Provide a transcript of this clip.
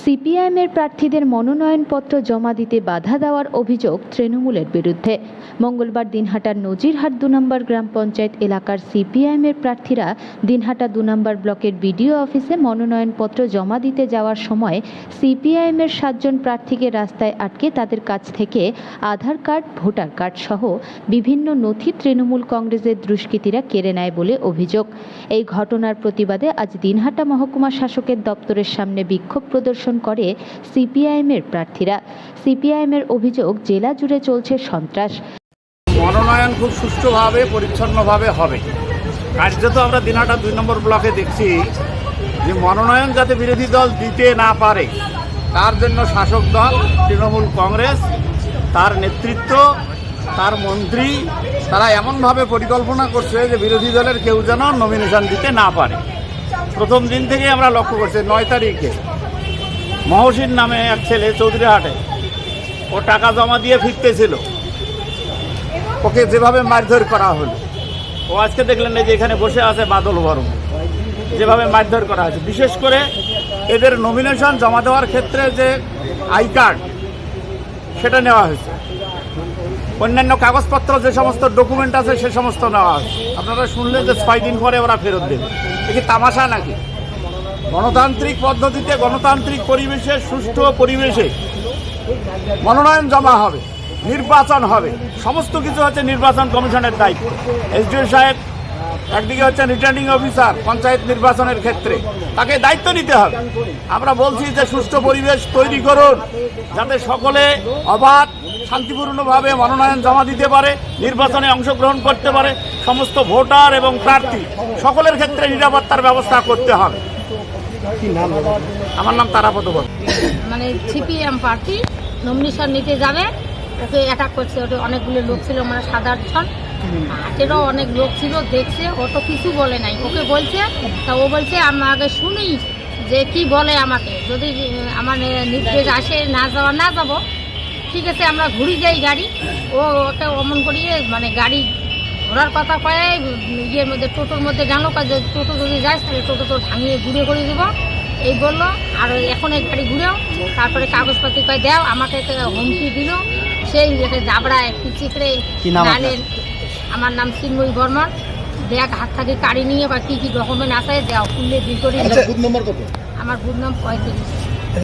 সিপিআইএমের প্রার্থীদের মনোনয়নপত্র জমা দিতে বাধা দেওয়ার অভিযোগ তৃণমূলের বিরুদ্ধে। মঙ্গলবার দিনহাটার নজিরহাট দু নম্বর গ্রাম পঞ্চায়েত এলাকার সিপিআইএমের প্রার্থীরা দিনহাটা দু নম্বর ব্লকের বিডিও অফিসে মনোনয়নপত্র জমা দিতে যাওয়ার সময় সিপিআইএমের সাতজন প্রার্থীকে রাস্তায় আটকে তাদের কাছ থেকে আধার কার্ড, ভোটার কার্ড সহ বিভিন্ন নথি তৃণমূল কংগ্রেসের দুষ্কৃতীরা কেড়ে নেয় বলে অভিযোগ। এই ঘটনার প্রতিবাদে আজ দিনহাটা মহকুমা শাসকের দপ্তরের সামনে বিক্ষোভ প্রদর্শন করে সিপিআইএমের প্রার্থীরা। সিপিআইএমের অভিযোগ, জেলা জুড়ে চলছে সন্ত্রাস। মনোনয়ন খুব সুষ্ঠুভাবে, পরিচ্ছন্নভাবে হবে। কার্যত আমরা দিনাটা দুই নম্বর ব্লকে দেখছি যে মনোনয়ন যাতে বিরোধী দল দিতে না পারে, তার জন্য শাসক দল, তৃণমূল কংগ্রেস, তার নেতৃত্ব, তার মন্ত্রী, তারা এমনভাবে পরিকল্পনা করছে যে বিরোধী দলের কেউ যেন নমিনেশন দিতে না পারে। প্রথম দিন থেকে আমরা লক্ষ্য করছি, নয় তারিখে মহসিন নামে এক ছেলে চৌধুরীহাটে ও টাকা জমা দিয়ে ফিরতেছিল। ওকে যেভাবে মারধর করা হলো। ও আজকে দেখলেন এই যে এখানে বসে আছে বাদল বরং যেভাবে মারধর করা হয়েছে। বিশেষ করে এদের নমিনেশন জমা দেওয়ার ক্ষেত্রে যে আই কার্ড সেটা নেওয়া হয়েছে। অন্যান্য কাগজপত্র যে সমস্ত ডকুমেন্ট আছে সে সমস্ত নেওয়া হয়েছে। আপনারা শুনলেন যে ছয় দিন পরে ওরা ফেরত দেবে। এ কি তামাশা নাকি? গণতান্ত্রিক পদ্ধতিতে গণতান্ত্রিক পরিবেশে, সুষ্ঠু পরিবেশে মনোনয়ন জমা হবে, নির্বাচন হবে। সমস্ত কিছু হচ্ছে নির্বাচন কমিশনের দায়িত্ব। এসডিও সাহেব, একদিকে হচ্ছে রিটার্নিং অফিসার পঞ্চায়েত নির্বাচনের ক্ষেত্রে। তাকে দায়িত্ব নিতে হবে। আমরা বলছি যে সুষ্ঠু পরিবেশ তৈরি করুন, যাতে সকলে অবাধ, শান্তিপূর্ণভাবে মনোনয়ন জমা দিতে পারে, নির্বাচনে অংশগ্রহণ করতে পারে। সমস্ত ভোটার এবং প্রার্থী সকলের ক্ষেত্রে নিরাপত্তার ব্যবস্থা করতে হবে। আমার নাম তারাপদ মানে সিপিএম প্রার্থী নমিনেশন নিতে যাবে ওকে অ্যাটাক করছে। ওটা অনেকগুলো লোক ছিল মানে সাধারণ হাটেরও অনেক লোক ছিল দেখছে ও তো কিছু বলে নাই। ওকে বলছে তা ও বলছে আমি আগে শুনি যে কি বলে আমাকে। যদি আমার নির্দেশ আসে না যাওয়া না যাব ঠিক আছে আমরা ঘুরি যাই গাড়ি। ও ওকে অমন করিয়ে মানে গাড়ি ঘোরার কথা কয়ে ইয়ের মধ্যে টোটোর মধ্যে জানো যে টোটো যদি যাস তাহলে টোটো তো ভাঙিয়ে ঘুরে করে দেবো। এই বলল আর এখন এই গাড়ি ঘুরেও তারপরে কাগজপাতি কয়ে দেও আমাকে একটা হুমকি দিল। সেই জাবড়ায় পিচিকড়ে নাম আমার নাম চিন্ময়ী বর্মন। দেখ হাত থেকে কাড়ি নিয়ে বা কী কী ডকুমেন্ট আছে দেও খুললে দুই করে আচ্ছা আমার বুধ নাম পঁয়ত্রিশ।